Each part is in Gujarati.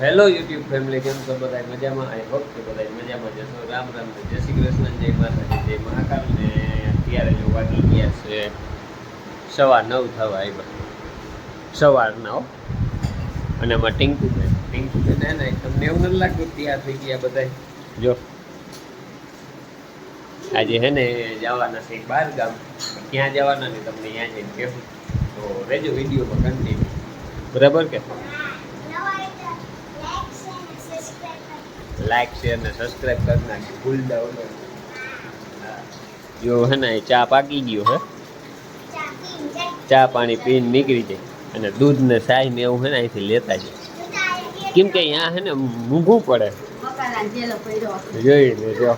હેલો યુટ્યુબ ફેમિલી કેમ છો બધા મજામાં? આઈ હોપ કે બધા મજામાં જશો રામ રામ ને જય શ્રી કૃષ્ણ, જય માતાજી, જય મહાકાલ ને અત્યારે જો વાગી ગયા છે સવા નવ થવા આવ્યા. સવારના અને એમાં ટિંકુ બેન ટિંકુ બેન હે ને તમને એવું નથી લાગતું તૈયાર થઈ ગયા બધા જો. આજે હે ને જવાના છે બાર ગામ. ક્યાં જવાના ને તમને ત્યાં જઈને કહેવું તો રહેજો વિડીયોમાં કન્ટિન્યુ બરાબર કે? લાઈક શેર ને સબસ્ક્રાઇબ કરી નાખજો. ભૂલ હા. જો હે ને ચા પાકી ગયો હે. ચા પાણી પીને નીકળી જાય. અને દૂધ ને સાય ને એવું હે ને, અહીંથી લેતા જાય. કેમ કે અહીંયા હે ને, મૂંઘું પડે. જોઈ લે, જો.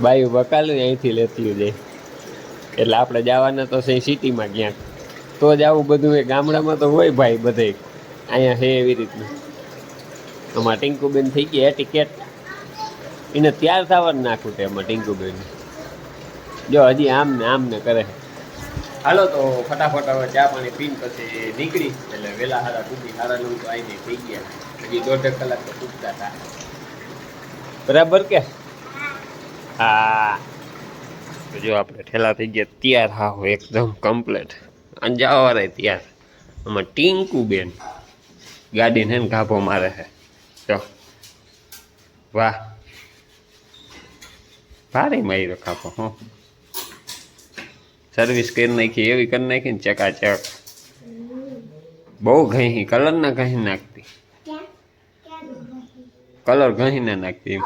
બાયું બકાલું અહીંથી લેતી જાય. એટલે આપણે જવાના તો છે સિટીમાં ક્યાંક. તો જ આવું બધું એ ગામડામાં તો હોય ભાઈ બધે. અહીંયા છે એવી રીતનું. આમાં ટિંકુબેન થઈ ગઈ ટિકેટ એને ત્યાર થવાનું નાખું તે એમાં ટિંકુબેન જો હજી આમ ને આમ ને કરે. હાલો તો ફટાફટ હવે ચા પાણી પીને પછી નીકળી. એટલે વહેલા હારા ટૂંકી હારા નવ તો આવીને થઈ ગયા. હજી દોઢ કલાક તો ટૂંકતા હતા. બરાબર કે? હા. તો જો આપણે ઠેલા થઈ ગયા તૈયાર હા એકદમ કમ્પ્લેટ અંજાવારે તૈયાર. આમાં ટીંકુ બેન ગાડીને ને ગાભો મારે છે. જો. વાહ. ભારે માર્યો કાપો હો. સર્વિસ કરી નાખી એવી કરી નાખી ને ચકાચક. બહુ ઘહી કલર ના ઘહી નાખતી. કલર ઘહી ના નાખતી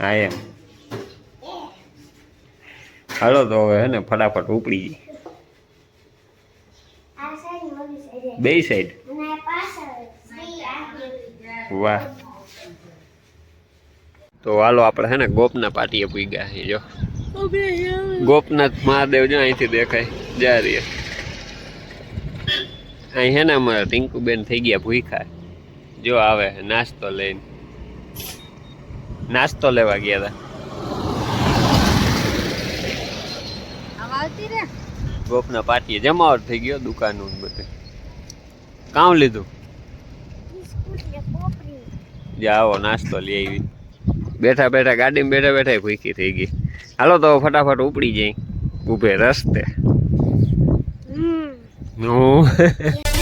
હા એમ. હાલો તો હવે હે ને ફટાફટ ઉપડી જઈએ બે સાઈડ. વાહ. તો હાલો આપણે હે ને ગોપના પાટીએ પૂઈ ગયા છે જો. ગોપનાથ મહાદેવ જો અહીંથી દેખાય. જા રહીએ અહીં હે ને અમારા ટિંકુબેન થઈ ગયા ભૂખા જો આવે નાસ્તો લઈને. નાસ્તો લેવા ગયા હતા ગોપના પાટીએ જમાવટ થઈ ગયો દુકાનનું ને બધું. કામ લીધું? જાઓ આવો નાસ્તો લઈ આવી બેઠા બેઠા ગાડીમાં બેઠા બેઠા ભૂખી થઈ ગઈ. હાલો તો ફટાફટ ઉપડી જાય ઊભે રસ્તે. હું?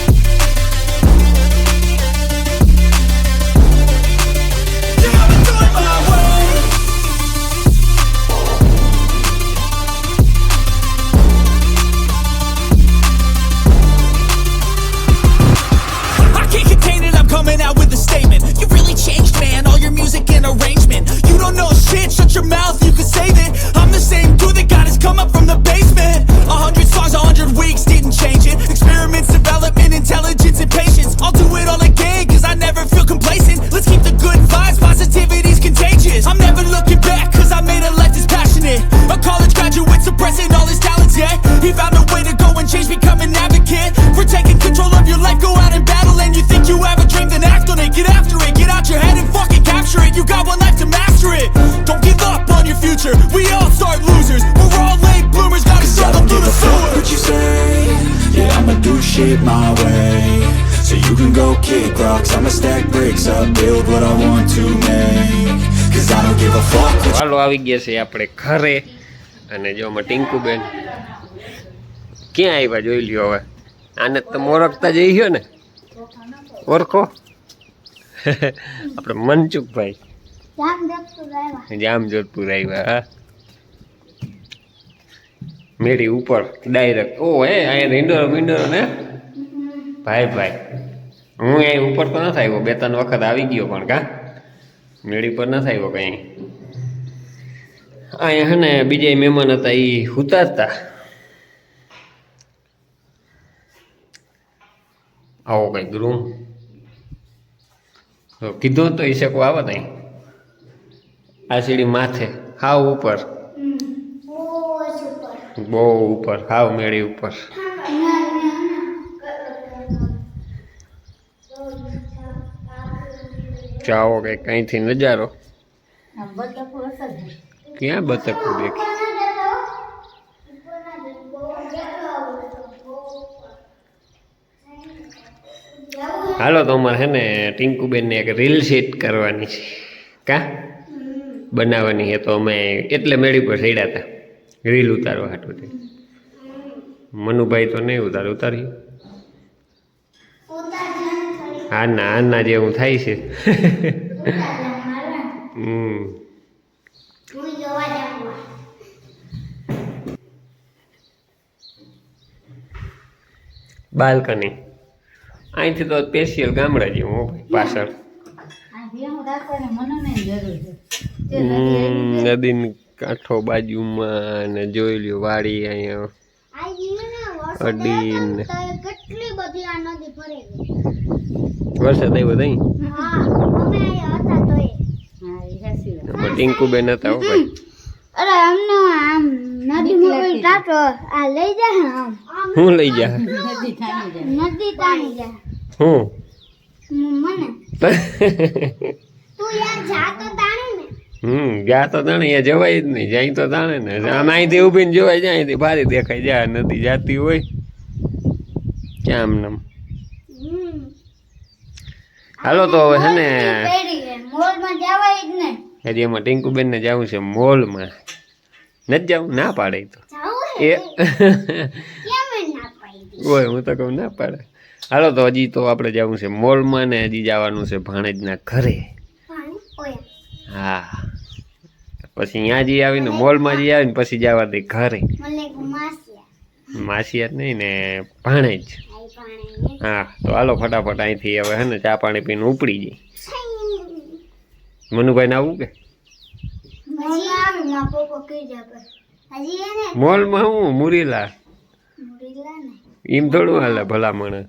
Shit my way So you can go kick rocks I'ma stack bricks up, build what I want to make Cause I don't give a fuck હાલો આવી ગયા છે આપણે ઘરે અને જો આમાં ટિંકુબેન ક્યાં આવ્યા જોઈ લ્યો હવે આને તો મોરખતા જઈ ગયો ને ઓળખો આપણે મનસુખભાઈ જામ જોધપુર આવ્યા હા મેરી ઉપર ડાયરેક્ટ ઓ હે અહીંયા રીંડોરો મીંડોરો ને ભાઈ ભાઈ. હું અહીં ઉપર તો નથી આવ્યો. બે ત્રણ વખત આવી ગયો પણ કા? મેળી પર નથી આવ્યો કંઈ. અહીંયા હે ને બીજા મહેમાન હતા એ ઉતારતા આવો કંઈક રૂમ. તો કીધું તો એ શકો આવો તઈ. આ સીડી માથે. હાવ ઉપર. બહુ ઉપર. હાવ મેળી ઉપર. જાઓ કે અહીંથી નજારો? ક્યાં બતક દેખી? હાલો તો અમારે છે ને ટિંકુબેનને એક રીલ શીટ કરવાની છે. કા? બનાવવાની છે તો અમે એટલે મેળી પર ચડ્યા હતા. રીલ ઉતારવા હાટું મનુભાઈ તો નહીં ઉતાર ઉતારી. હા ના આના જેવું થાય છે. હમ. બાલ્કની. અહીંથી તો સ્પેશિયલ ગામડા જેવું ભાઈ પાછળ. નદીની કાંઠો બાજુમાં ને જોઈ લ્યો વાડી અહીંયા. અડીન. કેટલી બધી આ નદી ભરેલી. વરસાદ આવ્યો નહીં હા બેન હતા તો એ હા એ હાચી વાત. પણ ટિંકુબેન હતા ભાઈ અરે અમને આમ નદી મોબાઈલ કાટો આ લઈ જા આમ. હું લઈ જા નદી તાણી જા હું? મને. તું યાર જા તો તાણે ને. હમ જા તો તાણે અહીંયા જવાય જ નહીં જાય તો તાણે ને. આમ અહીંથી ઊભીને જોવાય જાય અહીંથી ભારી દેખાય જાય નદી જાતી હોય ક્યાં આમ હાલો તો હવે છે ને મોલમાં જવાય જ ને હજી એમાં ટિંકુબેનને જવું છે મોલમાં. નથી જવું? ના પાડે તો. એ ના ઓય હું તો કહું ના પાડે. હાલો તો હજી તો આપણે જવું છે મોલમાં ને હજી જવાનું છે ભાણેજના ઘરે. હા. પછી અહીંયા જઈ આવીને મોલમાં જઈ આવીને પછી જવા દે ઘરે. માસી ગુમાસ્યા નહીં ને ભાણેજ. હા તો હાલો ફટાફટ અહીંથી હવે હે ને ચા પાણી પીને ઉપડી જઈ મનુભાઈ ને આવું કે? મોલમાં હું? મુરીલા. મુરીલા એમ થોડું હાલે પણ મને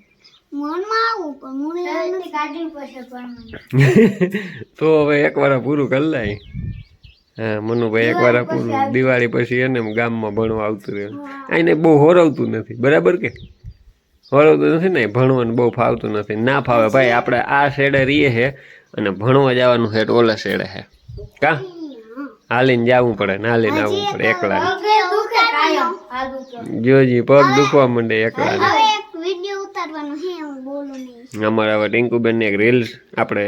તો હવે એક વાર પૂરું કરી લે હા મનુભાઈ એક વાર પૂરું. દિવાળી પછી એને ગામમાં ભણવા આવતું રહે એને બહુ હોરવતું નથી. બરાબર કે? હોરવતું નથી ને ભણવાનું બહુ ફાવતું નથી. ના ફાવે. ભાઈ આપણે આ શેડે રહીએ છે અને ભણવા જવાનું છે ઓલા શેડે છે કા? હાલીને જવું પડે ને હાલીને આવવું પડે એકલા જોજી પગ દુખવા માંડે એકલા અમારે હવે ટિંકુબેનની એક રીલ્સ આપણે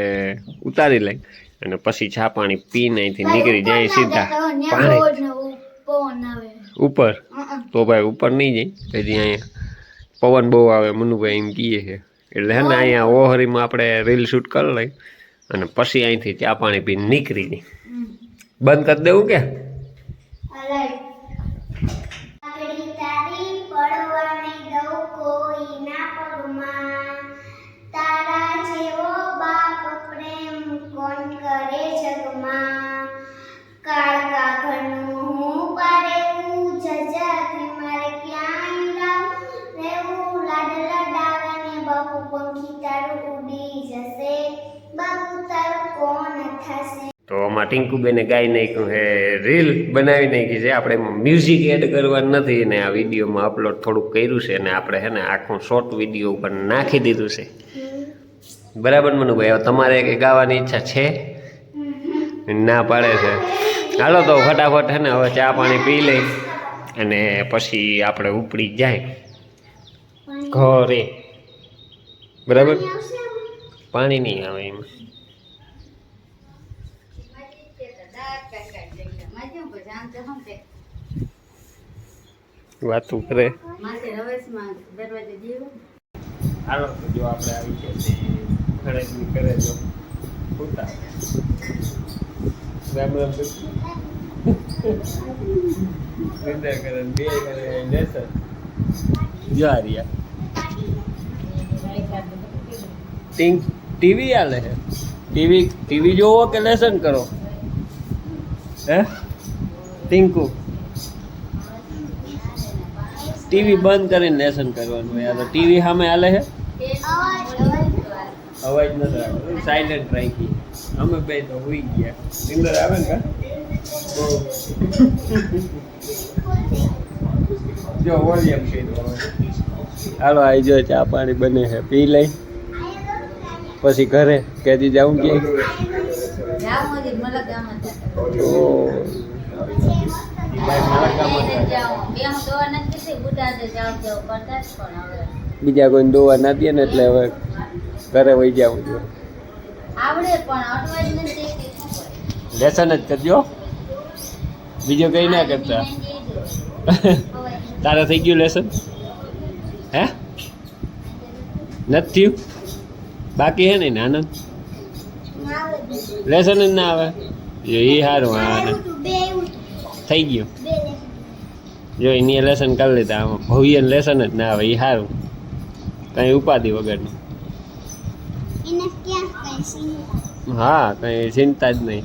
ઉતારી લઈ અને પછી છા પાણી પીને અહીંથી નીકળી જાય સીધા. પાણી. ઉપર? તો ભાઈ ઉપર નહીં જાય હજી અહીંયા પવન બહુ આવે મનુભાઈ એમ કહીએ છે. એટલે હે ને અહીંયા ઓહરીમાં આપણે રીલ શૂટ કરી લઈ અને પછી અહીંથી ચા પાણી પીને નીકળી જઈ બંધ કરી દેવું કે? તો આમાં ટિંકુબેને ગાઈ નાખ્યું છે રીલ બનાવી નાખી છે. આપણે એમાં મ્યુઝિક એડ કરવાનું નથી ને આ વિડીયોમાં અપલોડ થોડુંક કર્યું છે અને આપણે છે ને આખું શોર્ટ વીડિયો ઉપર નાખી દીધું છે. બરાબર મનુભાઈ હવે તમારે કે ગાવાની ઈચ્છા છે? ના પાડે છે. હાલો તો ફટાફટ છે ને હવે ચા પાણી પી લઈ અને પછી આપણે ઉપડી જાય. ઘરે. બરાબર? પાણી નહીં આવે એમાં. વાતું કરે. માથે રવેશમાં દરવાજે જીવો. હાલો તો જો આપણે આવી છે તે ખરેખર કરે જો ઉતા રામ રામ નિંદર કરે બે કરે લેસન જો આ રહ્યા. ટિંક ટીવી આલે છે. ટીવી ટીવી જોવો કે લેસન કરો? હે? ટિંકુ. ટીવી બંધ કરીને લેસન કરવાનું હોય. તો ટીવી સામે હાલે છે? અવાજ નથી આવતો સાયલેન્ટ રાખી અમે બે તો હોઈ ગયા. નિંદર આવે ને જો વોલ્યુમ છે હાલો આવી જો ચા પાણી બને છે. પી લઈ. પછી ઘરે. કેદી જાઉં કે? જાઓ બીજા કોઈ દોવા ના દે ને એટલે હવે ઘરે વહી જવું જોઈએ લેસન જ કરજો. બીજું કંઈ ના કરતા. તારે થઈ ગયું લેસન? હે? નથી થયું? બાકી હે ને આનંદ લેસન જ ના આવે. જો એ સારું હા થઈ ગયું. જો એની લેસન કરી લીધા આમાં ભવ્ય લેસન જ ના આવે એ સારું કંઈ ઉપાધિ વગરનું. હા કંઈ ચિંતા જ નહીં.